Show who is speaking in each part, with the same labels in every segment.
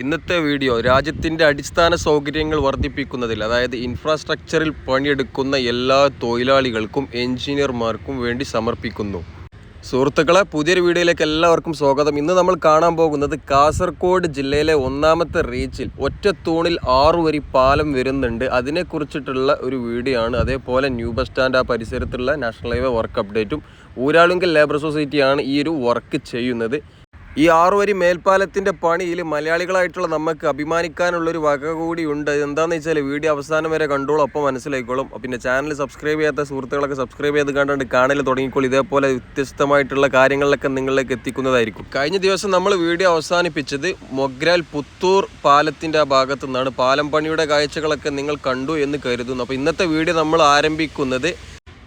Speaker 1: ഇന്നത്തെ വീഡിയോ രാജ്യത്തിൻ്റെ അടിസ്ഥാന സൗകര്യങ്ങൾ വർദ്ധിപ്പിക്കുന്നതിൽ അതായത് ഇൻഫ്രാസ്ട്രക്ചറിൽ പണിയെടുക്കുന്ന എല്ലാ തൊഴിലാളികൾക്കും എഞ്ചിനീയർമാർക്കും വേണ്ടി സമർപ്പിക്കുന്നു സുഹൃത്തുക്കളെ പുതിയൊരു വീഡിയോയിലേക്ക് എല്ലാവർക്കും സ്വാഗതം ഇന്ന് നമ്മൾ കാണാൻ പോകുന്നത് കാസർഗോഡ് ജില്ലയിലെ ഒന്നാമത്തെ റീച്ചിൽ ഒറ്റ തൂണിൽ ആറു വരി പാലം വരുന്നുണ്ട് അതിനെക്കുറിച്ചിട്ടുള്ള ഒരു വീഡിയോ ആണ് അതേപോലെ ന്യൂ ബസ് സ്റ്റാൻഡ് ആ പരിസരത്തുള്ള നാഷണൽ ഹൈവേ വർക്ക് അപ്ഡേറ്റും ഊരാളുങ്കൽ ലേബർ സൊസൈറ്റിയാണ് ഈ ഒരു വർക്ക് ചെയ്യുന്നത് ഈ ആറുവരി മേൽപ്പാലത്തിന്റെ പണിയിൽ മലയാളികളായിട്ടുള്ള നമുക്ക് അഭിമാനിക്കാനുള്ളൊരു വക ഉണ്ട് എന്താണെന്ന് വെച്ചാൽ വീഡിയോ അവസാനം വരെ കണ്ടോളും അപ്പം മനസ്സിലായിക്കോളും പിന്നെ ചാനൽ സബ്സ്ക്രൈബ് ചെയ്യാത്ത സുഹൃത്തുക്കളൊക്കെ സബ്സ്ക്രൈബ് ചെയ്ത് കണ്ടുകൊണ്ട് കാണൽ തുടങ്ങിക്കോളും ഇതേപോലെ വ്യത്യസ്തമായിട്ടുള്ള കാര്യങ്ങളിലൊക്കെ നിങ്ങളിലേക്ക് എത്തിക്കുന്നതായിരിക്കും കഴിഞ്ഞ ദിവസം നമ്മൾ വീഡിയോ അവസാനിപ്പിച്ചത് മൊഗ്രാൽ പുത്തൂർ പാലത്തിൻ്റെ ആ ഭാഗത്തു നിന്നാണ് പാലം പണിയുടെ കാഴ്ചകളൊക്കെ നിങ്ങൾ കണ്ടു എന്ന് കരുതുന്നു അപ്പോൾ ഇന്നത്തെ വീഡിയോ നമ്മൾ ആരംഭിക്കുന്നത്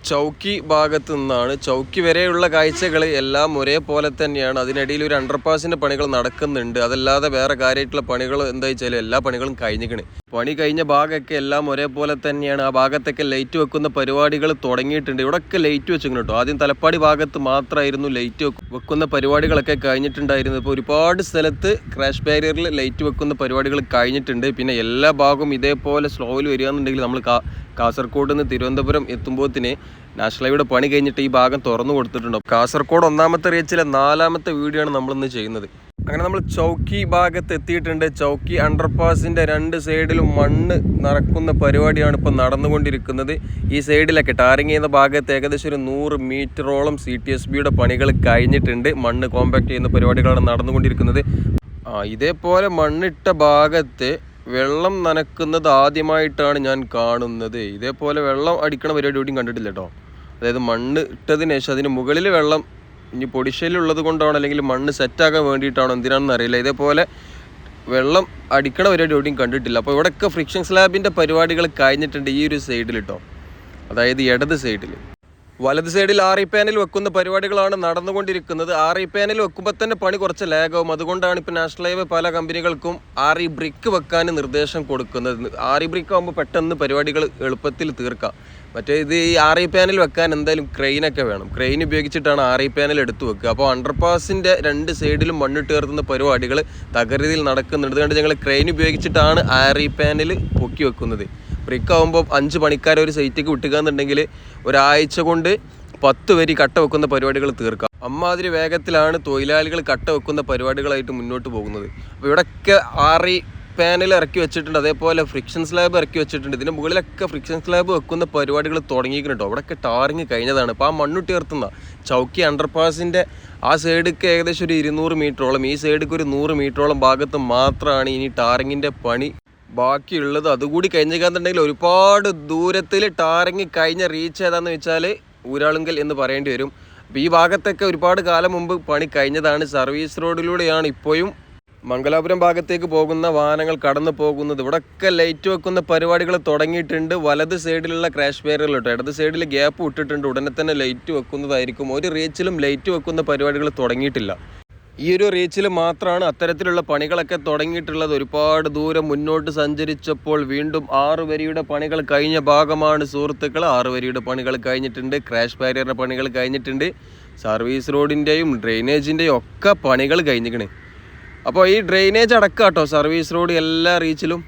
Speaker 1: ചൗക്കി ഭാഗത്ത് നിന്നാണ് ചൗക്കി വരെയുള്ള കാഴ്ചകൾ എല്ലാം ഒരേപോലെ തന്നെയാണ് അതിനിടയിൽ ഒരു അണ്ടർപാസിൻ്റെ പണികൾ നടക്കുന്നുണ്ട് അതല്ലാതെ വേറെ കാര്യമായിട്ടുള്ള പണികൾ എന്താ വെച്ചാൽ എല്ലാ പണികളും കഴിഞ്ഞിക്കണ് പണി കഴിഞ്ഞ ഭാഗമൊക്കെ എല്ലാം ഒരേപോലെ തന്നെയാണ് ആ ഭാഗത്തൊക്കെ ലൈറ്റ് വെക്കുന്ന പരിപാടികൾ തുടങ്ങിയിട്ടുണ്ട് ഇവിടെയൊക്കെ ലൈറ്റ് വെച്ചിങ്ങനെ കേട്ടോ ആദ്യം തലപ്പാടി ഭാഗത്ത് മാത്രമായിരുന്നു ലൈറ്റ് വെക്കും വെക്കുന്ന പരിപാടികളൊക്കെ കഴിഞ്ഞിട്ടുണ്ടായിരുന്നു ഇപ്പോൾ ഒരുപാട് സ്ഥലത്ത് ക്രാഷ് ബാരിയറിൽ ലൈറ്റ് വെക്കുന്ന പരിപാടികൾ കഴിഞ്ഞിട്ടുണ്ട് പിന്നെ എല്ലാ ഭാഗവും ഇതേപോലെ സ്ലോയിൽ വരികയെന്നുണ്ടെങ്കിൽ നമ്മൾ കാസർഗോഡ് നിന്ന് തിരുവനന്തപുരം തന്നെ നാഷണൽ ഹൈവേയുടെ പണി കഴിഞ്ഞിട്ട് ഈ ഭാഗം തുറന്നു കൊടുത്തിട്ടുണ്ട് കാസർഗോഡ് ഒന്നാമത്തെ റീച്ചിലെ നാലാമത്തെ വീഡിയോ ആണ് നമ്മളിന്ന് ചെയ്യുന്നത് അങ്ങനെ നമ്മൾ ചൗക്കി ഭാഗത്ത് എത്തിയിട്ടുണ്ട് ചൗക്കി അണ്ടർപാസിൻ്റെ രണ്ട് സൈഡിലും മണ്ണ് നിറക്കുന്ന പരിപാടിയാണ് ഇപ്പോൾ നടന്നുകൊണ്ടിരിക്കുന്നത് ഈ സൈഡിലൊക്കെ ടാറിങ് ചെയ്യുന്ന ഭാഗത്ത് ഏകദേശം ഒരു നൂറ് മീറ്ററോളം സി ടി എസ് ബിയുടെ പണികൾ കഴിഞ്ഞിട്ടുണ്ട് മണ്ണ് കോമ്പാക്ട് ചെയ്യുന്ന പരിപാടികളാണ് നടന്നുകൊണ്ടിരിക്കുന്നത് ആ ഇതേപോലെ മണ്ണിട്ട ഭാഗത്ത് വെള്ളം നനക്കുന്നത് ആദ്യമായിട്ടാണ് ഞാൻ കാണുന്നത് ഇതേപോലെ വെള്ളം അടിക്കണ പരിപാടി കൂടിയും കണ്ടിട്ടില്ല കേട്ടോ അതായത് മണ്ണ് ഇട്ടതിന് ശേഷം അതിന് മുകളിൽ വെള്ളം ഇനി പൊടിശല്യമുള്ളത് കൊണ്ടാണോ അല്ലെങ്കിൽ മണ്ണ് സെറ്റാക്കാൻ വേണ്ടിയിട്ടാണോ എന്തിനാണെന്ന് അറിയില്ല ഇതേപോലെ വെള്ളം അടിക്കണ വരെ ഡ്യൂട്ടിയും കണ്ടിട്ടില്ല അപ്പോൾ ഇവിടെയൊക്കെ ഫ്രിക്ഷൻ സ്ലാബിൻ്റെ പരിപാടികൾ കഴിഞ്ഞിട്ടുണ്ട് ഈ ഒരു സൈഡിൽ കേട്ടോ അതായത് ഇടത് സൈഡിൽ വലത് സൈഡിൽ ആർ ഇ പാനൽ വെക്കുന്ന പരിപാടികളാണ് നടന്നുകൊണ്ടിരിക്കുന്നത് ആർ ഇ പാനൽ വെക്കുമ്പോൾ തന്നെ പണി കുറച്ച് ലാഗാവും അതുകൊണ്ടാണ് ഇപ്പോൾ നാഷണൽ ഹൈവേ പല കമ്പനികൾക്കും ആർ ഇ ബ്രിക്ക് വെക്കാൻ നിർദ്ദേശം കൊടുക്കുന്നത് ആർ ഇ ബ്രിക്ക് ആകുമ്പോൾ പെട്ടെന്ന് പരിപാടികൾ എളുപ്പത്തിൽ തീർക്കാം മറ്റേ ഇത് ഈ ആർ ഐ പാനൽ വെക്കാൻ എന്തായാലും ക്രെയിനൊക്കെ വേണം ക്രെയിൻ ഉപയോഗിച്ചിട്ടാണ് ആർ ഐ പാനൽ എടുത്തു വെക്കുക അപ്പോൾ അണ്ടർപാസിൻ്റെ രണ്ട് സൈഡിലും മണ്ണിട്ട് കയർത്തുന്ന പരിപാടികൾ തകരതിയിൽ നടക്കുന്നുണ്ട് കണ്ട് ഞങ്ങൾ ക്രെയിൻ ഉപയോഗിച്ചിട്ടാണ് ആർ ഐ പാനൽ പൊക്കി വെക്കുന്നത് ബ്രിക്ക് ആകുമ്പോൾ അഞ്ച് പണിക്കാരെ ഒരു സൈറ്റിലേക്ക് വിട്ടുക എന്നുണ്ടെങ്കിൽ ഒരാഴ്ച കൊണ്ട് പത്ത് വരി കട്ട വെക്കുന്ന പരിപാടികൾ തീർക്കാം അമ്മാതിരി വേഗത്തിലാണ് തൊഴിലാളികൾ കട്ട വെക്കുന്ന പരിപാടികളായിട്ട് മുന്നോട്ട് പോകുന്നത് അപ്പോൾ ഇവിടെയൊക്കെ ആറി പാനൽ ഇറക്കി വെച്ചിട്ടുണ്ട് അതേപോലെ ഫ്രിക്ഷൻ സ്ലാബ് ഇറക്കി വെച്ചിട്ടുണ്ട് ഇതിന് മുകളിലൊക്കെ ഫ്രിക്ഷൻ സ്ലാബ് വെക്കുന്ന പരിപാടികൾ തുടങ്ങിയിട്ടുണ്ട് അവിടെയൊക്കെ ടാറിങ് കഴിഞ്ഞതാണ് ഇപ്പോൾ ആ മണ്ണുട്ടി ഉയർത്തുന്ന ചൗക്കി അണ്ടർപാസിൻ്റെ ആ സൈഡൊക്കെ ഏകദേശം ഒരു ഇരുന്നൂറ് മീറ്ററോളം ഈ സൈഡിക്ക് ഒരു നൂറ് മീറ്ററോളം ഭാഗത്ത് മാത്രമാണ് ഇനി ടാറിങ്ങിൻ്റെ പണി ബാക്കിയുള്ളത് അതുകൂടി കഴിഞ്ഞിരിക്കാന്നുണ്ടെങ്കിൽ ഒരുപാട് ദൂരത്തിൽ ടാറിങ് കഴിഞ്ഞ റീച്ച് ഏതാണെന്ന് വെച്ചാൽ ഊരാളുങ്കൽ എന്ന് പറയേണ്ടി വരും അപ്പോൾ ഈ ഭാഗത്തൊക്കെ ഒരുപാട് കാലം മുമ്പ് പണി കഴിഞ്ഞതാണ് സർവീസ് റോഡിലൂടെയാണ് ഇപ്പോഴും മംഗലാപുരം ഭാഗത്തേക്ക് പോകുന്ന വാഹനങ്ങൾ കടന്നു പോകുന്നത് ഇവിടെയൊക്കെ ലൈറ്റ് വെക്കുന്ന പരിപാടികൾ തുടങ്ങിയിട്ടുണ്ട് വലത് സൈഡിലുള്ള ക്രാഷ് പേരുകൾ കേട്ടോ ഇടത് സൈഡിൽ ഗ്യാപ്പ് ഇട്ടിട്ടുണ്ട് ഉടനെ തന്നെ ലൈറ്റ് വെക്കുന്നതായിരിക്കും ഒരു റീച്ചിലും ലൈറ്റ് വെക്കുന്ന പരിപാടികൾ തുടങ്ങിയിട്ടില്ല ഈ ഒരു റീച്ചിൽ മാത്രമാണ് അത്തരത്തിലുള്ള പണികളൊക്കെ തുടങ്ങിയിട്ടുള്ളത് ഒരുപാട് ദൂരം മുന്നോട്ട് സഞ്ചരിച്ചപ്പോൾ വീണ്ടും ആറ് വരിയുടെ പണികൾ കഴിഞ്ഞ ഭാഗമാണ് സുഹൃത്തുക്കൾ ആറ് വരിയുടെ പണികൾ കഴിഞ്ഞിട്ടുണ്ട് ക്രാഷ് ബാരിയറിൻ്റെ പണികൾ കഴിഞ്ഞിട്ടുണ്ട് സർവീസ് റോഡിൻ്റെയും ഡ്രെയിനേജിൻ്റെയും ഒക്കെ പണികൾ കഴിഞ്ഞിരിക്കണേ അപ്പോൾ ഈ ഡ്രെയിനേജ് അടക്കം കേട്ടോ സർവീസ് റോഡ് എല്ലാ റീച്ചിലും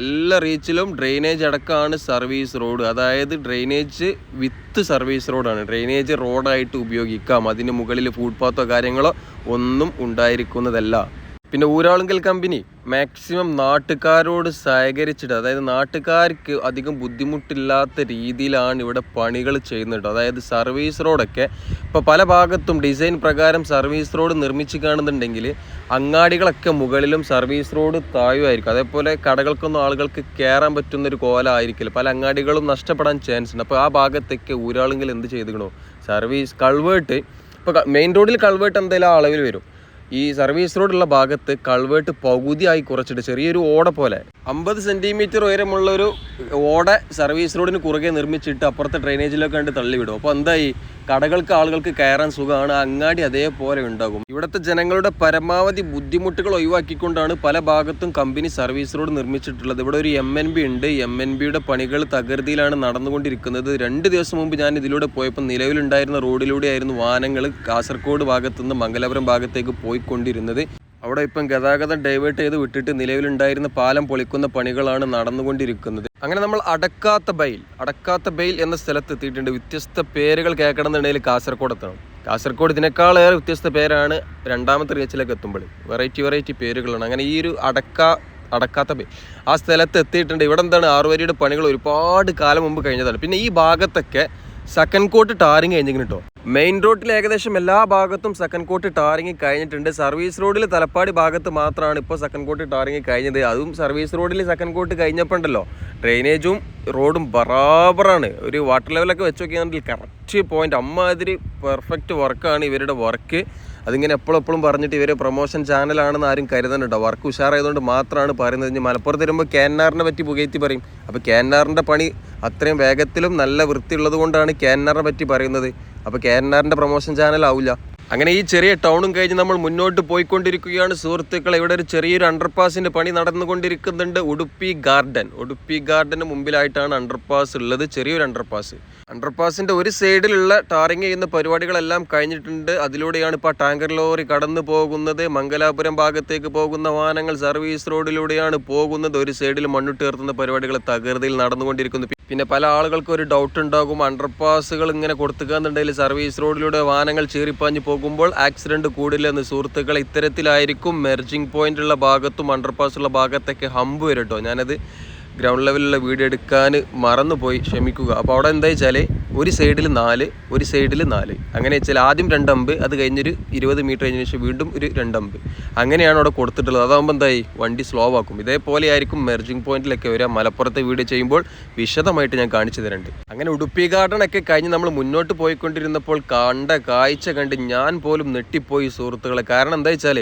Speaker 1: എല്ലാ റീച്ചിലും ഡ്രെയിനേജ് അടക്കമാണ് സർവീസ് റോഡ് അതായത് ഡ്രെയിനേജ് വിത്ത് സർവീസ് റോഡാണ് ഡ്രെയിനേജ് റോഡായിട്ട് ഉപയോഗിക്കാം അതിന് മുകളിൽ ഫുട്പാത്തോ കാര്യങ്ങളോ ഒന്നും ഉണ്ടായിരിക്കുന്നതല്ല പിന്നെ ഊരാളുങ്കൽ കമ്പനി മാക്സിമം നാട്ടുകാരോട് സഹകരിച്ചിട്ട് അതായത് നാട്ടുകാർക്ക് അധികം ബുദ്ധിമുട്ടില്ലാത്ത രീതിയിലാണ് ഇവിടെ പണികൾ ചെയ്യുന്നത് അതായത് സർവീസ് റോഡൊക്കെ ഇപ്പോൾ പല ഭാഗത്തും ഡിസൈൻ പ്രകാരം സർവീസ് റോഡ് നിർമ്മിച്ച് കാണുന്നുണ്ടെങ്കിൽ അങ്ങാടികളൊക്കെ മുകളിലും സർവീസ് റോഡ് താഴുമായിരിക്കും അതേപോലെ കടകൾക്കൊന്നും ആളുകൾക്ക് കയറാൻ പറ്റുന്നൊരു ആയിരിക്കില്ല പല അങ്ങാടികളും നഷ്ടപ്പെടാൻ ചാൻസ് ഉണ്ട് അപ്പോൾ ആ ഭാഗത്തേക്ക് ഊരാളുങ്കൽ എന്ത് ചെയ്തിക്കണോ സർവീസ് കൾവേർട്ട് ഇപ്പോൾ മെയിൻ റോഡിൽ കൾവേർട്ട് എന്തായാലും അളവിൽ വരും ഈ സർവീസ് റോഡുള്ള ഭാഗത്ത് കൾവേട്ട് പകുതിയായി കുറച്ചിട്ട് ചെറിയൊരു ഓട പോലെ അമ്പത് സെൻറ്റിമീറ്റർ ഉയരമുള്ള ഒരു ഓട സർവീസ് റോഡിന് കുറുകെ നിർമ്മിച്ചിട്ട് അപ്പുറത്തെ ഡ്രൈനേജിലൊക്കെ കണ്ട് തള്ളിവിടും അപ്പോൾ എന്തായി കടകൾക്ക് ആളുകൾക്ക് കയറാൻ സുഖമാണ് അങ്ങാടി അതേപോലെ ഉണ്ടാകും ഇവിടുത്തെ ജനങ്ങളുടെ പരമാവധി ബുദ്ധിമുട്ടുകൾ ഒഴിവാക്കിക്കൊണ്ടാണ് പല ഭാഗത്തും കമ്പനി സർവീസ് റോഡ് നിർമ്മിച്ചിട്ടുള്ളത് ഇവിടെ ഒരു എം എൻ ബി ഉണ്ട് എം എൻ ബിയുടെ പണികൾ തകൃതിയിലാണ് നടന്നുകൊണ്ടിരിക്കുന്നത് രണ്ട് ദിവസം മുമ്പ് ഞാൻ ഇതിലൂടെ പോയപ്പോൾ നിലവിലുണ്ടായിരുന്ന റോഡിലൂടെയായിരുന്നു വാഹനങ്ങൾ കാസർഗോഡ് ഭാഗത്തുനിന്ന് മംഗലാപുരം ഭാഗത്തേക്ക് പോയിക്കൊണ്ടിരുന്നത് അവിടെ ഇപ്പം ഗതാഗതം ഡൈവേർട്ട് ചെയ്ത് വിട്ടിട്ട് നിലവിലുണ്ടായിരുന്ന പാലം പൊളിക്കുന്ന പണികളാണ് നടന്നുകൊണ്ടിരിക്കുന്നത് അങ്ങനെ നമ്മൾ അടക്കാത്ത ബൈൽ അടക്കാത്ത ബൈൽ എന്ന സ്ഥലത്ത് എത്തിയിട്ടുണ്ട് വ്യത്യസ്ത പേരുകൾ കേൾക്കണമെന്നുണ്ടെങ്കിൽ കാസർഗോഡ് എത്തണം കാസർഗോഡ് ഇതിനേക്കാളേറെ വ്യത്യസ്ത പേരാണ് രണ്ടാമത്തെ റീച്ചിലേക്ക് എത്തുമ്പോൾ വെറൈറ്റി വെറൈറ്റി പേരുകളാണ് അങ്ങനെ ഈ ഒരു അടക്ക അടക്കാത്ത ബൈൽ ആ സ്ഥലത്ത് എത്തിയിട്ടുണ്ട് ഇവിടെ എന്താണ് ആറുവരിയുടെ പണികൾ ഒരുപാട് കാലം മുമ്പ് കഴിഞ്ഞതാണ് പിന്നെ ഈ ഭാഗത്തൊക്കെ സെക്കൻഡ് കോട്ട് ടാറിങ് കഴിഞ്ഞിരിക്കുന്നു കേട്ടോ മെയിൻ റോഡിൽ ഏകദേശം എല്ലാ ഭാഗത്തും സെക്കൻഡ് കോട്ട് ടാറിങ് കഴിഞ്ഞിട്ടുണ്ട് സർവീസ് റോഡിൽ തലപ്പാടി ഭാഗത്ത് മാത്രമാണ് ഇപ്പോൾ സെക്കൻഡ് കോട്ട് ടാറിങ് കഴിഞ്ഞത് അതും സർവീസ് റോഡിൽ സെക്കൻഡ് കോട്ട് കഴിഞ്ഞപ്പോൾ ഉണ്ടല്ലോ ഡ്രെയിനേജും റോഡും ബറാബറാണ് ഒരു വാട്ടർ ലെവലൊക്കെ വെച്ച് നോക്കിയാണെങ്കിൽ കറക്റ്റ് പോയിന്റ് അമ്മാതിരി പെർഫെക്റ്റ് വർക്കാണ് ഇവരുടെ വർക്ക് അതിങ്ങനെ എപ്പോഴെപ്പോഴും പറഞ്ഞിട്ട് ഇവർ പ്രൊമോഷൻ ചാനലാണെന്ന് ആരും കരുതണ്ട വർക്ക് ഉഷാറായതുകൊണ്ട് മാത്രമാണ് പറയുന്നത് ഇനി മലപ്പുറത്ത് വരുമ്പോൾ കാനാറിനെ പറ്റി പുകയത്തി പറയും അപ്പോൾ കാനാറിൻ്റെ പണി അത്രയും വേഗത്തിലും നല്ല വൃത്തിയുള്ളത് കൊണ്ടാണ് കാനാറിനെ പറ്റി പറയുന്നത് അപ്പോൾ കാനാറിൻ്റെ പ്രൊമോഷൻ ചാനൽ ആവില്ല അങ്ങനെ ഈ ചെറിയ ടൗണും കഴിഞ്ഞ് നമ്മൾ മുന്നോട്ട് പോയിക്കൊണ്ടിരിക്കുകയാണ് സുഹൃത്തുക്കൾ ഇവിടെ ഒരു ചെറിയൊരു അണ്ടർപാസിൻ്റെ പണി നടന്നുകൊണ്ടിരിക്കുന്നുണ്ട് ഉടുപ്പി ഗാർഡൻ ഉടുപ്പി ഗാർഡന് മുമ്പിലായിട്ടാണ് അണ്ടർപാസ് ഉള്ളത് ചെറിയൊരു അണ്ടർപാസ് അണ്ടർപാസിൻ്റെ ഒരു സൈഡിലുള്ള ടാറിങ് ചെയ്യുന്ന പരിപാടികളെല്ലാം കഴിഞ്ഞിട്ടുണ്ട് അതിലൂടെയാണ് ഇപ്പോൾ ടാങ്കർ ലോറി കടന്നു പോകുന്നത് മംഗലാപുരം ഭാഗത്തേക്ക് പോകുന്ന വാഹനങ്ങൾ സർവീസ് റോഡിലൂടെയാണ് പോകുന്നത് ഒരു സൈഡിൽ മണ്ണിട്ട് തീർത്തുന്ന പരിപാടികൾ തകൃതിയിൽ നടന്നുകൊണ്ടിരിക്കുന്നു പിന്നെ പല ആളുകൾക്കും ഒരു ഡൗട്ട് ഉണ്ടാകും അണ്ടർപാസുകൾ ഇങ്ങനെ കൊടുത്തുകയെന്നുണ്ടെങ്കിൽ സർവീസ് റോഡിലൂടെ വാഹനങ്ങൾ ചീറിപ്പാഞ്ഞ് പോകുമ്പോൾ ആക്സിഡൻറ്റ് കൂടില്ലെന്ന് സുഹൃത്തുക്കൾ ഇത്തരത്തിലായിരിക്കും മെർജിങ് പോയിന്റ് ഉള്ള ഭാഗത്തും അണ്ടർപാസുള്ള ഭാഗത്തൊക്കെ ഹമ്പ് വരും കേട്ടോ ഞാനത് ഗ്രൗണ്ട് ലെവലിലുള്ള വീഡിയോ എടുക്കാൻ മറന്നുപോയി ക്ഷമിക്കുക അപ്പോൾ അവിടെ എന്താ വെച്ചാൽ ഒരു സൈഡിൽ നാല് ഒരു സൈഡിൽ നാല് അങ്ങനെ വെച്ചാൽ ആദ്യം രണ്ട് അമ്പ് അത് കഴിഞ്ഞൊരു ഇരുപത് മീറ്റർ കഴിഞ്ഞ ശേഷം വീണ്ടും ഒരു രണ്ട് അമ്പ് അങ്ങനെയാണ് അവിടെ കൊടുത്തിട്ടുള്ളത് അതാകുമ്പോൾ എന്തായി വണ്ടി സ്ലോ ആക്കും ഇതേപോലെ ആയിരിക്കും മെർജിംഗ് പോയിന്റിലൊക്കെ വരിക മലപ്പുറത്തെ വീഡിയോ ചെയ്യുമ്പോൾ വിശദമായിട്ട് ഞാൻ കാണിച്ചു തരുന്നുണ്ട് അങ്ങനെ ഉടുപ്പി കഴിഞ്ഞ് നമ്മൾ മുന്നോട്ട് പോയിക്കൊണ്ടിരുന്നപ്പോൾ കണ്ട കാഴ്ച കണ്ട് ഞാൻ പോലും നെട്ടിപ്പോയി സുഹൃത്തുക്കളെ കാരണം എന്താ വെച്ചാൽ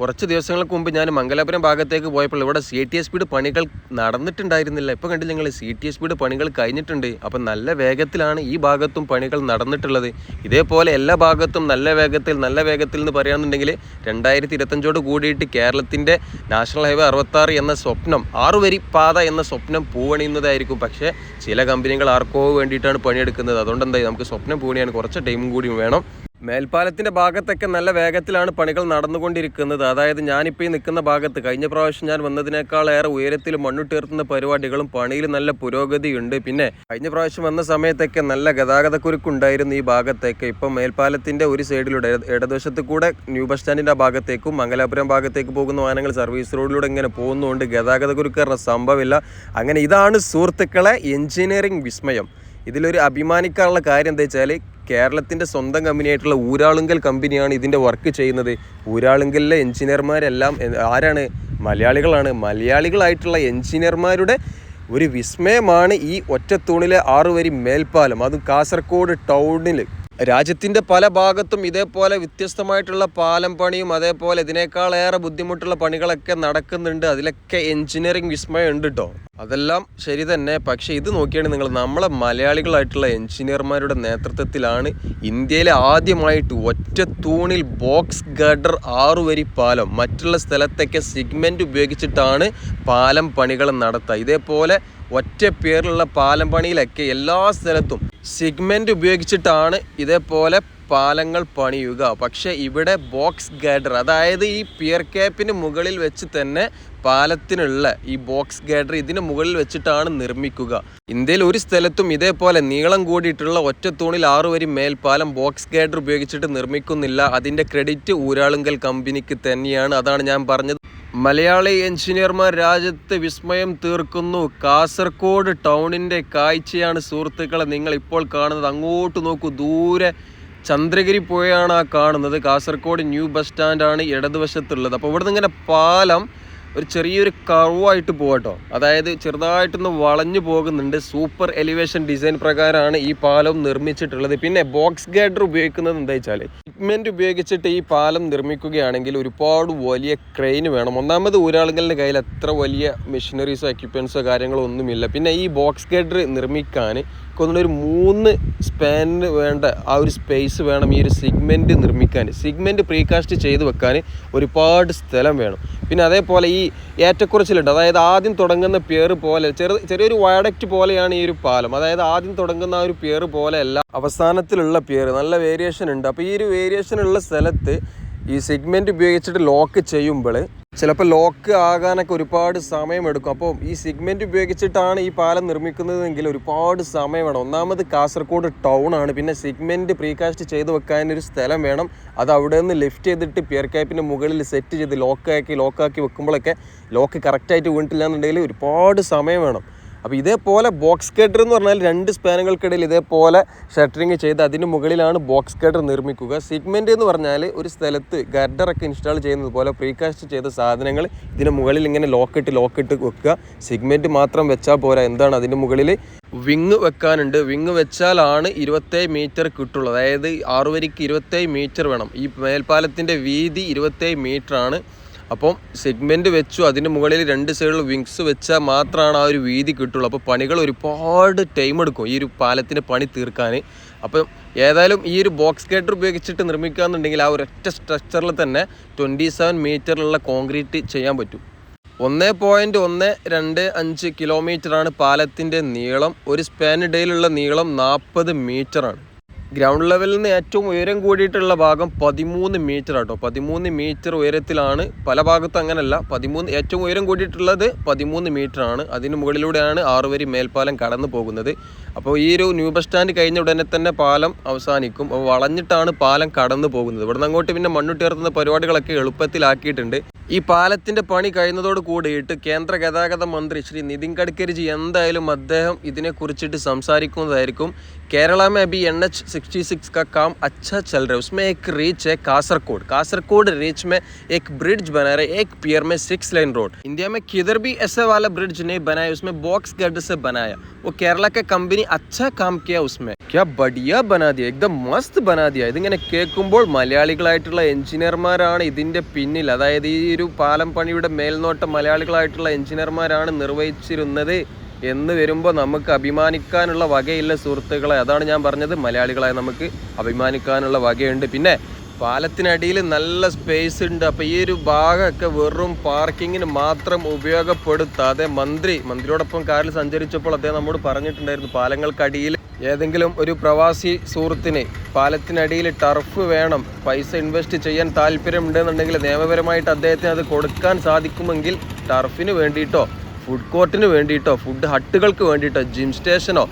Speaker 1: കുറച്ച് ദിവസങ്ങൾക്ക് മുമ്പ് ഞാൻ മംഗലാപുരം ഭാഗത്തേക്ക് പോയപ്പോൾ ഇവിടെ സി ടി എസ് പിയുടെ പണികൾ നടന്നിട്ടുണ്ടായിരുന്നില്ല ഇപ്പം കണ്ടില്ല നിങ്ങൾ സി ടി എസ് പിയുടെ പണികൾ കഴിഞ്ഞിട്ടുണ്ട് അപ്പം നല്ല വേഗത്തിലാണ് ഈ ഭാഗത്തും പണികൾ നടന്നിട്ടുള്ളത് ഇതേപോലെ എല്ലാ ഭാഗത്തും നല്ല വേഗത്തിൽ നല്ല വേഗത്തിൽ എന്ന് പറയുകയാണെന്നുണ്ടെങ്കിൽ രണ്ടായിരത്തി ഇരുപത്തഞ്ചോട് കൂടിയിട്ട് കേരളത്തിൻ്റെ നാഷണൽ ഹൈവേ അറുപത്താറ് എന്ന സ്വപ്നം ആറുവരി പാത എന്ന സ്വപ്നം പൂവണിയുന്നതായിരിക്കും പക്ഷേ ചില കമ്പനികൾ ആർക്കോ വേണ്ടിയിട്ടാണ് പണിയെടുക്കുന്നത് അതുകൊണ്ട് എന്തായി നമുക്ക് സ്വപ്നം പൂണിയാണ് കുറച്ച് ടൈമും കൂടി വേണം മേൽപ്പാലത്തിൻ്റെ ഭാഗത്തൊക്കെ നല്ല വേഗത്തിലാണ് പണികൾ നടന്നുകൊണ്ടിരിക്കുന്നത് അതായത് ഞാനിപ്പോൾ ഈ നിൽക്കുന്ന ഭാഗത്ത് കഴിഞ്ഞ പ്രാവശ്യം ഞാൻ വന്നതിനേക്കാൾ ഏറെ ഉയരത്തിൽ മണ്ണുട്ടീർത്തുന്ന പരിപാടികളും പണിയിൽ നല്ല പുരോഗതിയുണ്ട് പിന്നെ കഴിഞ്ഞ പ്രാവശ്യം വന്ന സമയത്തൊക്കെ നല്ല ഗതാഗതക്കുരുക്കുണ്ടായിരുന്നു ഈ ഭാഗത്തേക്ക് ഇപ്പം മേൽപ്പാലത്തിൻ്റെ ഒരു സൈഡിലൂടെ ഇടതുവശത്ത് കൂടെ ന്യൂ ബസ് സ്റ്റാൻഡിൻ്റെ ആ ഭാഗത്തേക്കും മംഗലാപുരം ഭാഗത്തേക്ക് പോകുന്ന വാഹനങ്ങൾ സർവീസ് റോഡിലൂടെ ഇങ്ങനെ പോകുന്നതുകൊണ്ട് ഗതാഗതക്കുരുക്ക് കാരണം സംഭവമില്ല അങ്ങനെ ഇതാണ് സുഹൃത്തുക്കളെ എഞ്ചിനീയറിംഗ് വിസ്മയം ഇതിലൊരു അഭിമാനിക്കാനുള്ള കാര്യം എന്താ വെച്ചാൽ കേരളത്തിൻ്റെ സ്വന്തം കമ്പനിയായിട്ടുള്ള ഊരാളുങ്കൽ കമ്പനിയാണ് ഇതിൻ്റെ വർക്ക് ചെയ്യുന്നത് ഊരാളുങ്കലിലെ എഞ്ചിനീയർമാരെല്ലാം ആരാണ് മലയാളികളാണ് മലയാളികളായിട്ടുള്ള എഞ്ചിനീയർമാരുടെ ഒരു വിസ്മയമാണ് ഈ ഒറ്റത്തൂണിലെ ആറുവരി മേൽപ്പാലം അതും കാസർഗോഡ് ടൗണിൽ രാജ്യത്തിൻ്റെ പല ഭാഗത്തും ഇതേപോലെ വ്യത്യസ്തമായിട്ടുള്ള പാലം പണിയും അതേപോലെ ഇതിനേക്കാളേറെ ബുദ്ധിമുട്ടുള്ള പണികളൊക്കെ നടക്കുന്നുണ്ട് അതിലൊക്കെ എൻജിനീയറിംഗ് വിസ്മയം ഉണ്ട് കേട്ടോ അതെല്ലാം ശരി തന്നെ പക്ഷേ ഇത് നോക്കിയാണ് നിങ്ങൾ നമ്മളെ മലയാളികളായിട്ടുള്ള എഞ്ചിനീയർമാരുടെ നേതൃത്വത്തിലാണ് ഇന്ത്യയിലെ ആദ്യമായിട്ട് ഒറ്റ തൂണിൽ ബോക്സ് ഗഡർ ആറുവരി പാലം മറ്റുള്ള സ്ഥലത്തൊക്കെ സിഗ്മെൻറ്റ് ഉപയോഗിച്ചിട്ടാണ് പാലം പണികൾ നടത്തുക ഇതേപോലെ ഒറ്റ പേരിലുള്ള പാലം പണിയിലൊക്കെ എല്ലാ സ്ഥലത്തും സിഗ്മെൻറ്റ് ഉപയോഗിച്ചിട്ടാണ് ഇതേപോലെ പാലങ്ങൾ പണിയുക പക്ഷേ ഇവിടെ ബോക്സ് ഗേഡർ അതായത് ഈ പിയർ ക്യാപ്പിന് മുകളിൽ വെച്ച് തന്നെ പാലത്തിനുള്ള ഈ ബോക്സ് ഗാഡർ ഇതിന് മുകളിൽ വെച്ചിട്ടാണ് നിർമ്മിക്കുക ഇന്ത്യയിൽ ഒരു സ്ഥലത്തും ഇതേപോലെ നീളം കൂടിയിട്ടുള്ള ഒറ്റ തൂണിൽ ആറുവരി മേൽപ്പാലം ബോക്സ് ഗേഡർ ഉപയോഗിച്ചിട്ട് നിർമ്മിക്കുന്നില്ല അതിൻ്റെ ക്രെഡിറ്റ് ഊരാളുങ്കൽ കമ്പനിക്ക് തന്നെയാണ് അതാണ് ഞാൻ പറഞ്ഞത് മലയാളി എഞ്ചിനീയർമാർ രാജ്യത്ത് വിസ്മയം തീർക്കുന്നു കാസർഗോഡ് ടൗണിൻ്റെ കാഴ്ചയാണ് സുഹൃത്തുക്കളെ നിങ്ങൾ ഇപ്പോൾ കാണുന്നത് അങ്ങോട്ട് നോക്കൂ ദൂരെ ചന്ദ്രഗിരി പുഴയാണ് ആ കാണുന്നത് കാസർഗോഡ് ന്യൂ ബസ് സ്റ്റാൻഡാണ് ഇടതുവശത്തുള്ളത് അപ്പോൾ ഇവിടുന്ന് ഇങ്ങനെ പാലം ഒരു ചെറിയൊരു കർവായിട്ട് പോകട്ടോ അതായത് ചെറുതായിട്ടൊന്ന് വളഞ്ഞു പോകുന്നുണ്ട് സൂപ്പർ എലിവേഷൻ ഡിസൈൻ പ്രകാരമാണ് ഈ പാലം നിർമ്മിച്ചിട്ടുള്ളത് പിന്നെ ബോക്സ് ഗൈഡർ ഉപയോഗിക്കുന്നത് എന്താ വെച്ചാൽ ഇക്മെൻ്റ് ഉപയോഗിച്ചിട്ട് ഈ പാലം നിർമ്മിക്കുകയാണെങ്കിൽ ഒരുപാട് വലിയ ക്രെയിൻ വേണം ഒന്നാമത് ഒരാളുകളുടെ കയ്യിൽ അത്ര വലിയ മെഷീനറീസോ എക്യുപ്മെൻറ്റ്സോ കാര്യങ്ങളോ ഒന്നുമില്ല പിന്നെ ഈ ബോക്സ് ഗൈഡർ നിർമ്മിക്കാൻ എനിക്കൊന്നുകൂടി ഒരു മൂന്ന് സ്പാനിന് വേണ്ട ആ ഒരു സ്പേസ് വേണം ഈ ഒരു സിഗ്മെൻറ്റ് നിർമ്മിക്കാൻ സിഗ്മെൻറ്റ് പ്രീകാസ്റ്റ് ചെയ്ത് വെക്കാൻ ഒരുപാട് സ്ഥലം വേണം പിന്നെ അതേപോലെ ഈ ഏറ്റക്കുറച്ചിലുണ്ട് അതായത് ആദ്യം തുടങ്ങുന്ന പിയർ പോലെ ചെറു ചെറിയൊരു വയഡക്റ്റ് പോലെയാണ് ഈ ഒരു പാലം അതായത് ആദ്യം തുടങ്ങുന്ന ആ ഒരു പിയർ പോലെയല്ല അവസാനത്തിലുള്ള പിയർ നല്ല വേരിയേഷൻ ഉണ്ട് അപ്പോൾ ഈ ഒരു വേരിയേഷനുള്ള സ്ഥലത്ത് ഈ സെഗ്മെൻറ്റ് ഉപയോഗിച്ചിട്ട് ലോക്ക് ചെയ്യുമ്പോൾ ചിലപ്പോൾ ലോക്ക് ആകാനൊക്കെ ഒരുപാട് സമയമെടുക്കും അപ്പോൾ ഈ സിഗ്മെൻറ്റ് ഉപയോഗിച്ചിട്ടാണ് ഈ പാലം നിർമ്മിക്കുന്നതെങ്കിൽ ഒരുപാട് സമയം വേണം ഒന്നാമത് കാസർഗോഡ് ടൗൺ ആണ് പിന്നെ സിഗ്മെൻറ്റ് പ്രീകാസ്റ്റ് ചെയ്ത് വെക്കാനൊരു സ്ഥലം വേണം അത് അവിടെ നിന്ന് ലിഫ്റ്റ് ചെയ്തിട്ട് പിയർ ക്യാപ്പിൻ്റെ മുകളിൽ സെറ്റ് ചെയ്ത് ലോക്കാക്കി ലോക്കാക്കി വെക്കുമ്പോഴൊക്കെ ലോക്ക് കറക്റ്റായിട്ട് വീണിട്ടില്ല എന്നുണ്ടെങ്കിൽ ഒരുപാട് സമയം വേണം അപ്പോൾ ഇതേപോലെ ബോക്സ് കേട്ടർ എന്ന് പറഞ്ഞാൽ രണ്ട് സ്പാനുകൾക്കിടയിൽ ഇതേപോലെ ഷട്ടറിങ് ചെയ്ത് അതിന് മുകളിലാണ് ബോക്സ് കേട്ടർ നിർമ്മിക്കുക സിഗ്മെൻ്റ് എന്ന് പറഞ്ഞാൽ ഒരു സ്ഥലത്ത് ഗർഡറൊക്കെ ഇൻസ്റ്റാൾ ചെയ്യുന്നത് പോലെ പ്രീകാസ്റ്റ് ചെയ്ത സാധനങ്ങൾ ഇതിന് മുകളിൽ ഇങ്ങനെ ലോക്കിട്ട് ലോക്കിട്ട് വെക്കുക സിഗ്മെൻ്റ് മാത്രം വെച്ചാൽ പോരാ എന്താണ് അതിന് മുകളിൽ വിങ് വെക്കാനുണ്ട് വിങ് വെച്ചാലാണ് ഇരുപത്തേഴ് മീറ്റർ കിട്ടുള്ളൂ അതായത് ആറുവരിക്ക് ഇരുപത്തേഴ് മീറ്റർ വേണം ഈ മേൽപ്പാലത്തിൻ്റെ വീതി ഇരുപത്തേഴ് മീറ്ററാണ് അപ്പം സെഗ്മെൻ്റ് വെച്ചു അതിന് മുകളിൽ രണ്ട് സൈഡിൽ വിങ്സ് വെച്ചാൽ മാത്രമാണ് ആ ഒരു വീതി കിട്ടുള്ളൂ അപ്പോൾ പണികൾ ഒരുപാട് ടൈം എടുക്കും ഈ ഒരു പാലത്തിൻ്റെ പണി തീർക്കാൻ അപ്പം ഏതായാലും ഈ ഒരു ബോക്സ് കേട്ടർ ഉപയോഗിച്ചിട്ട് നിർമ്മിക്കുകയെന്നുണ്ടെങ്കിൽ ആ ഒരൊറ്റ സ്ട്രക്ചറിൽ തന്നെ ട്വൻറ്റി സെവൻ മീറ്ററിലുള്ള കോൺക്രീറ്റ് ചെയ്യാൻ പറ്റും ഒന്ന് പോയിൻ്റ് ഒന്ന് രണ്ട് അഞ്ച് കിലോമീറ്ററാണ് പാലത്തിൻ്റെ നീളം ഒരു സ്പാൻ ഇടയിലുള്ള നീളം നാൽപ്പത് മീറ്ററാണ് ഗ്രൗണ്ട് ലെവലിൽ നിന്ന് ഏറ്റവും ഉയരം കൂടിയിട്ടുള്ള ഭാഗം പതിമൂന്ന് മീറ്റർ ആട്ടോ പതിമൂന്ന് മീറ്റർ ഉയരത്തിലാണ് പല ഭാഗത്തും അങ്ങനല്ല പതിമൂന്ന് ഏറ്റവും ഉയരം കൂടിയിട്ടുള്ളത് പതിമൂന്ന് മീറ്റർ ആണ് അതിന് മുകളിലൂടെയാണ് ആറുവരി മേൽപ്പാലം കടന്നു പോകുന്നത് അപ്പോൾ ഈ ഒരു ന്യൂ ബസ് സ്റ്റാൻഡ് കഴിഞ്ഞ ഉടനെ തന്നെ പാലം അവസാനിക്കും അപ്പോൾ വളഞ്ഞിട്ടാണ് പാലം കടന്നു പോകുന്നത് ഇവിടുന്ന് അങ്ങോട്ട് പിന്നെ മണ്ണുട്ടിയർത്തുന്ന പരിപാടികളൊക്കെ എളുപ്പത്തിലാക്കിയിട്ടുണ്ട് ഈ പാലത്തിന്റെ പണി കഴിയുന്നതോട് കൂടിയിട്ട് കേന്ദ്ര ഗതാഗത മന്ത്രി ശ്രീ നിതിൻ ഗഡ്കരിജി എന്തായാലും അദ്ദേഹം ഇതിനെക്കുറിച്ചിട്ട് സംസാരിക്കുന്നതായിരിക്കും കേരള മേ B N H sixty six का काम अच्छा चल रहा है उसमें एक रीच है कासरकोड कासरकोड रीच में एक ब्रिज बना रहे एक पियर में सिक्स लेन रोड इंडिया में किधर भी ऐसे वाला ब्रिज नहीं बनाया उसमें बॉक्स गर्ड से बनाया वो केरला के कंपनी अच्छा काम किया उसमें क्या बढ़िया बना दिया एकदम मस्त മസ്ത് ബനാദിയ ഇതിങ്ങനെ കേൾക്കുമ്പോൾ മലയാളികളായിട്ടുള്ള എഞ്ചിനീയർമാരാണ് ഇതിൻ്റെ പിന്നിൽ അതായത് ഈ ഒരു പാലം പണിയുടെ മേൽനോട്ടം മലയാളികളായിട്ടുള്ള എഞ്ചിനീയർമാരാണ് നിർവഹിച്ചിരുന്നത് എന്ന് വരുമ്പോൾ നമുക്ക് അഭിമാനിക്കാനുള്ള വകയില്ല സുഹൃത്തുക്കളെ അതാണ് ഞാൻ പറഞ്ഞത് മലയാളികളായ നമുക്ക് അഭിമാനിക്കാനുള്ള വകയുണ്ട് പിന്നെ പാലത്തിനടിയിൽ നല്ല സ്പേസ് ഉണ്ട് അപ്പോൾ ഈ ഒരു ഭാഗമൊക്കെ വെറും പാർക്കിങ്ങിന് മാത്രം ഉപയോഗപ്പെടുത്താതെ മന്ത്രി മന്ത്രിയോടൊപ്പം കാറിൽ സഞ്ചരിച്ചപ്പോൾ അദ്ദേഹം നമ്മോട് പറഞ്ഞിട്ടുണ്ടായിരുന്നു പാലങ്ങൾക്കടിയിൽ ഏതെങ്കിലും ഒരു പ്രവാസി സുഹൃത്തിന് പാലത്തിനടിയിൽ ടർഫ് വേണം പൈസ ഇൻവെസ്റ്റ് ചെയ്യാൻ താല്പര്യമുണ്ടെന്നുണ്ടെങ്കിൽ നിയമപരമായിട്ട് അദ്ദേഹത്തിന് അത് കൊടുക്കാൻ സാധിക്കുമെങ്കിൽ ടർഫിന് വേണ്ടിയിട്ടോ ഫുഡ് കോർട്ടിന് വേണ്ടിയിട്ടോ ഫുഡ് ഹട്ടുകൾക്ക് വേണ്ടിയിട്ടോ ജിം സ്റ്റേഷനോ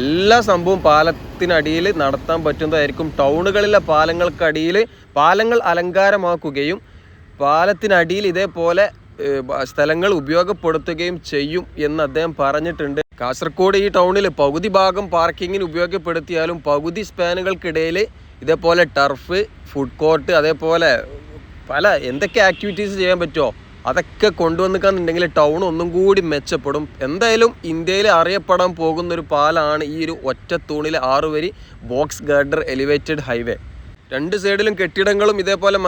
Speaker 1: എല്ലാ സംഭവവും പാലത്തിനടിയിൽ നടത്താൻ പറ്റുന്നതായിരിക്കും ടൗണുകളിലെ പാലങ്ങൾക്കടിയിൽ പാലങ്ങൾ അലങ്കാരമാക്കുകയും പാലത്തിനടിയിൽ ഇതേപോലെ സ്ഥലങ്ങൾ ഉപയോഗപ്പെടുത്തുകയും ചെയ്യും എന്ന് അദ്ദേഹം പറഞ്ഞിട്ടുണ്ട് കാസർഗോഡ് ഈ ടൗണിൽ പകുതി ഭാഗം പാർക്കിങ്ങിന് ഉപയോഗപ്പെടുത്തിയാലും പകുതി സ്പാനുകൾക്കിടയിൽ ഇതേപോലെ ടർഫ് ഫുഡ് കോർട്ട് അതേപോലെ പല എന്തൊക്കെ ആക്ടിവിറ്റീസ് ചെയ്യാൻ പറ്റുമോ അതൊക്കെ കൊണ്ടുവന്നിക്കാന്നുണ്ടെങ്കിൽ ടൗൺ ഒന്നും കൂടി മെച്ചപ്പെടും എന്തായാലും ഇന്ത്യയിൽ അറിയപ്പെടാൻ പോകുന്ന ഒരു പാലാണ് ഈ ഒരു ഒറ്റത്തൂണിലെ ആറുവരി ബോക്സ് ഗാർഡർ എലിവേറ്റഡ് ഹൈവേ രണ്ട് സൈഡിലും കെട്ടിടങ്ങളും ഇതേപോലെ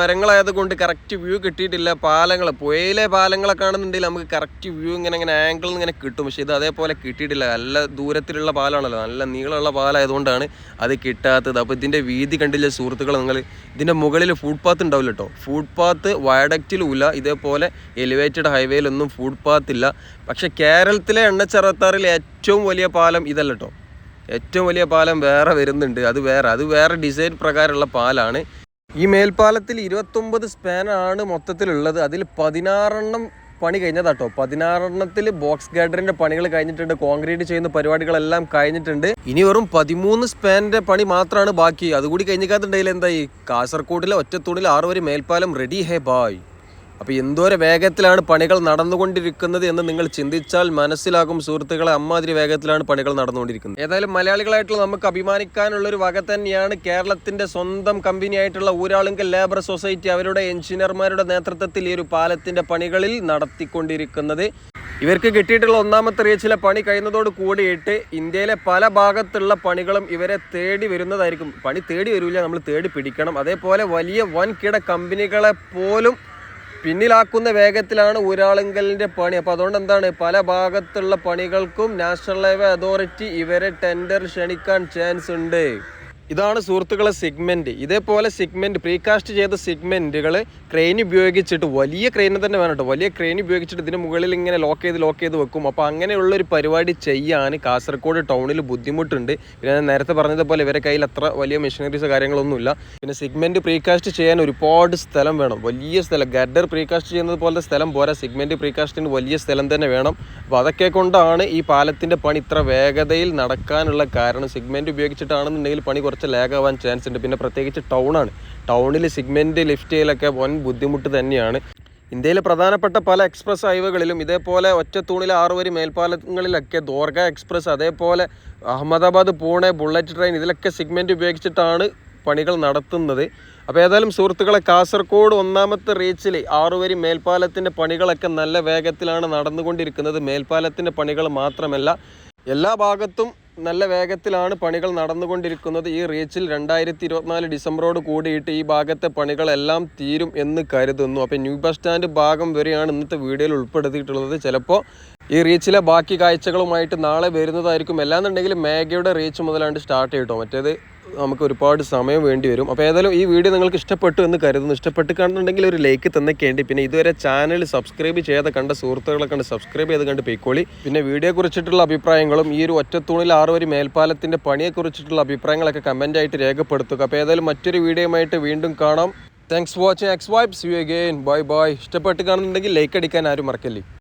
Speaker 1: കൊണ്ട് കറക്റ്റ് വ്യൂ കിട്ടിയിട്ടില്ല പാലങ്ങൾ പുഴയിലെ പാലങ്ങളൊക്കെ ആണെന്നുണ്ടെങ്കിൽ നമുക്ക് കറക്റ്റ് വ്യൂ ഇങ്ങനെ ഇങ്ങനെ ആംഗിളിൽ ഇങ്ങനെ കിട്ടും പക്ഷേ ഇത് അതേപോലെ കിട്ടിയിട്ടില്ല നല്ല ദൂരത്തിലുള്ള പാലാണല്ലോ നല്ല നീളമുള്ള പാലായതുകൊണ്ടാണ് അത് കിട്ടാത്തത് അപ്പോൾ ഇതിൻ്റെ വീതി കണ്ടില്ല സുഹൃത്തുക്കൾ നിങ്ങൾ ഇതിൻ്റെ മുകളിൽ ഫുഡ് പാത്ത് ഉണ്ടാവില്ല കേട്ടോ ഫുഡ് പാത്ത് വയഡക്റ്റിലുമില്ല ഇതേപോലെ എലിവേറ്റഡ് ഹൈവേയിലൊന്നും ഫുഡ് പാത്ത് ഇല്ല പക്ഷേ കേരളത്തിലെ എണ്ണച്ചറത്താറിലെ ഏറ്റവും വലിയ പാലം ഇതല്ല കേട്ടോ ഏറ്റവും വലിയ പാലം വേറെ വരുന്നുണ്ട് അത് വേറെ അത് വേറെ ഡിസൈൻ പ്രകാരമുള്ള പാലാണ് ഈ മേൽപ്പാലത്തിൽ ഇരുപത്തൊമ്പത് സ്പാനാണ് മൊത്തത്തിലുള്ളത് അതിൽ പതിനാറെണ്ണം പണി കഴിഞ്ഞതാട്ടോ പതിനാറെണ്ണത്തിൽ ബോക്സ് ഗാർഡറിന്റെ പണികൾ കഴിഞ്ഞിട്ടുണ്ട് കോൺക്രീറ്റ് ചെയ്യുന്ന പരിപാടികളെല്ലാം കഴിഞ്ഞിട്ടുണ്ട് ഇനി വെറും പതിമൂന്ന് സ്പാനിന്റെ പണി മാത്രമാണ് ബാക്കി അതുകൂടി കഴിഞ്ഞിക്കാത്തുണ്ടെങ്കിൽ എന്തായി കാസർഗോഡിലെ ഒറ്റത്തൂണിൽ ആറുവരി മേൽപ്പാലം റെഡി ഹേ ബായ് അപ്പോൾ എന്തോര വേഗത്തിലാണ് പണികൾ നടന്നുകൊണ്ടിരിക്കുന്നത് എന്ന് നിങ്ങൾ ചിന്തിച്ചാൽ മനസ്സിലാകും സുഹൃത്തുക്കളെ അമ്മാതിരി വേഗത്തിലാണ് പണികൾ നടന്നുകൊണ്ടിരിക്കുന്നത് ഏതായാലും മലയാളികളായിട്ടുള്ള നമുക്ക് അഭിമാനിക്കാനുള്ള ഒരു വക തന്നെയാണ് കേരളത്തിൻ്റെ സ്വന്തം കമ്പനിയായിട്ടുള്ള ഊരാളുങ്കൽ ലേബർ സൊസൈറ്റി അവരുടെ എഞ്ചിനീയർമാരുടെ നേതൃത്വത്തിൽ ഈ ഒരു പാലത്തിൻ്റെ പണികളിൽ നടത്തിക്കൊണ്ടിരിക്കുന്നത് ഇവർക്ക് കിട്ടിയിട്ടുള്ള ഒന്നാമത്തെ റീച്ചിലെ പണി കഴിയുന്നതോട് കൂടിയിട്ട് ഇന്ത്യയിലെ പല ഭാഗത്തുള്ള പണികളും ഇവരെ തേടി വരുന്നതായിരിക്കും പണി തേടി വരില്ല നമ്മൾ തേടി പിടിക്കണം അതേപോലെ വലിയ വൻകിട കമ്പനികളെ പോലും പിന്നിലാക്കുന്ന വേഗത്തിലാണ് ഊരാളുങ്കലിൻ്റെ പണി അപ്പോൾ അതുകൊണ്ട് എന്താണ് പല ഭാഗത്തുള്ള പണികൾക്കും നാഷണൽ ഹൈവേ അതോറിറ്റി ഇവരെ ടെൻഡർ ക്ഷണിക്കാൻ ചാൻസ് ഉണ്ട് ഇതാണ് സുഹൃത്തുക്കളെ സിഗ്മെൻറ്റ് ഇതേപോലെ സെഗ്മെൻറ്റ് പ്രീകാസ്റ്റ് ചെയ്ത സിഗ്മെൻറ്റുകൾ ക്രെയിൻ ഉപയോഗിച്ചിട്ട് വലിയ ക്രെയിൻ തന്നെ വേണം കേട്ടോ വലിയ ക്രെയിൻ ഉപയോഗിച്ചിട്ട് ഇതിന് മുകളിൽ ഇങ്ങനെ ലോക്ക് ചെയ്ത് ലോക്ക് ചെയ്ത് വെക്കും അപ്പോൾ അങ്ങനെയുള്ളൊരു പരിപാടി ചെയ്യാൻ കാസർഗോഡ് ടൗണിൽ ബുദ്ധിമുട്ടുണ്ട് പിന്നെ ഞാൻ നേരത്തെ പറഞ്ഞതുപോലെ ഇവരെ കയ്യിൽ അത്ര വലിയ മെഷീനറീസ് കാര്യങ്ങളൊന്നുമില്ല പിന്നെ സെഗ്മെൻറ്റ് പ്രീകാസ്റ്റ് ചെയ്യാൻ ഒരുപാട് സ്ഥലം വേണം വലിയ സ്ഥലം ഗഡർ പ്രീകാസ്റ്റ് ചെയ്യുന്നത് പോലത്തെ സ്ഥലം പോരാ സെഗ്മെൻറ്റ് പ്രീകാസ്റ്റിന് വലിയ സ്ഥലം തന്നെ വേണം അപ്പോൾ അതൊക്കെ കൊണ്ടാണ് ഈ പാലത്തിൻ്റെ പണി ഇത്ര വേഗതയിൽ നടക്കാനുള്ള കാരണം സിഗ്മെൻറ്റ് ഉപയോഗിച്ചിട്ടാണെന്നുണ്ടെങ്കിൽ പണി കുറച്ച് കുറച്ച് ലാഗ് ആവാൻ ചാൻസ് ഉണ്ട് പിന്നെ പ്രത്യേകിച്ച് ടൗണാണ് ടൗണിൽ സിഗ്മെൻറ്റ് ലിഫ്റ്റ് ചെയ്യലൊക്കെ വൻ ബുദ്ധിമുട്ട് തന്നെയാണ് ഇന്ത്യയിലെ പ്രധാനപ്പെട്ട പല എക്സ്പ്രസ് ഹൈവേകളിലും ഇതേപോലെ ഒറ്റത്തൂണിലെ ആറുവരി മേൽപ്പാലങ്ങളിലൊക്കെ ദോർഗ എക്സ്പ്രസ് അതേപോലെ അഹമ്മദാബാദ് പൂണെ ബുള്ളറ്റ് ട്രെയിൻ ഇതിലൊക്കെ സിഗ്മെൻറ്റ് ഉപയോഗിച്ചിട്ടാണ് പണികൾ നടത്തുന്നത് അപ്പോൾ ഏതായാലും സുഹൃത്തുക്കളെ കാസർഗോഡ് ഒന്നാമത്തെ റീച്ചിൽ ആറുവരി മേൽപ്പാലത്തിൻ്റെ പണികളൊക്കെ നല്ല വേഗത്തിലാണ് നടന്നുകൊണ്ടിരിക്കുന്നത് മേൽപ്പാലത്തിൻ്റെ പണികൾ മാത്രമല്ല എല്ലാ ഭാഗത്തും നല്ല വേഗത്തിലാണ് പണികൾ നടന്നുകൊണ്ടിരിക്കുന്നത് ഈ റീച്ചിൽ രണ്ടായിരത്തി ഇരുപത്തിനാല് ഡിസംബറോട് കൂടിയിട്ട് ഈ ഭാഗത്തെ പണികളെല്ലാം തീരും എന്ന് കരുതുന്നു അപ്പോൾ ന്യൂ ബസ് സ്റ്റാൻഡ് ഭാഗം വരെയാണ് ഇന്നത്തെ വീഡിയോയിൽ ഉൾപ്പെടുത്തിയിട്ടുള്ളത് ചിലപ്പോൾ ഈ റീച്ചിലെ ബാക്കി കാഴ്ചകളുമായിട്ട് നാളെ വരുന്നതായിരിക്കും അല്ലാന്നുണ്ടെങ്കിൽ മേഘയുടെ റീച്ച് മുതലാണ്ട് സ്റ്റാർട്ട് ചെയ്യട്ടോ മറ്റേത് നമുക്ക് ഒരുപാട് സമയം വേണ്ടി വരും അപ്പോൾ ഏതായാലും ഈ വീഡിയോ നിങ്ങൾക്ക് ഇഷ്ടപ്പെട്ടു എന്ന് കരുതുന്നു ഇഷ്ടപ്പെട്ട് കാണുന്നുണ്ടെങ്കിൽ ഒരു ലൈക്ക് കേണ്ടി പിന്നെ ഇതുവരെ ചാനൽ സബ്സ്ക്രൈബ് ചെയ്യാതെ കണ്ട സുഹൃത്തുക്കളെ കണ്ട് സബ്സ്ക്രൈബ് ചെയ്ത് കണ്ട് പൊയ്ക്കോളി പിന്നെ വീഡിയോ കുറിച്ചിട്ടുള്ള അഭിപ്രായങ്ങളും ഈ ഒരു ഒറ്റത്തൂണിൽ ആറുവരി മേൽപ്പാലത്തിൻ്റെ പണിയെക്കുറിച്ചിട്ടുള്ള അഭിപ്രായങ്ങളൊക്കെ കമൻറ്റായിട്ട് രേഖപ്പെടുത്തുക അപ്പോൾ ഏതായാലും മറ്റൊരു വീഡിയോയുമായിട്ട് വീണ്ടും കാണാം thanks for watching X vibes you again bye bye ഇഷ്ടപ്പെട്ട് കാണുന്നുണ്ടെങ്കിൽ ലൈക്ക് അടിക്കാൻ ആരും മറക്കല്ലേ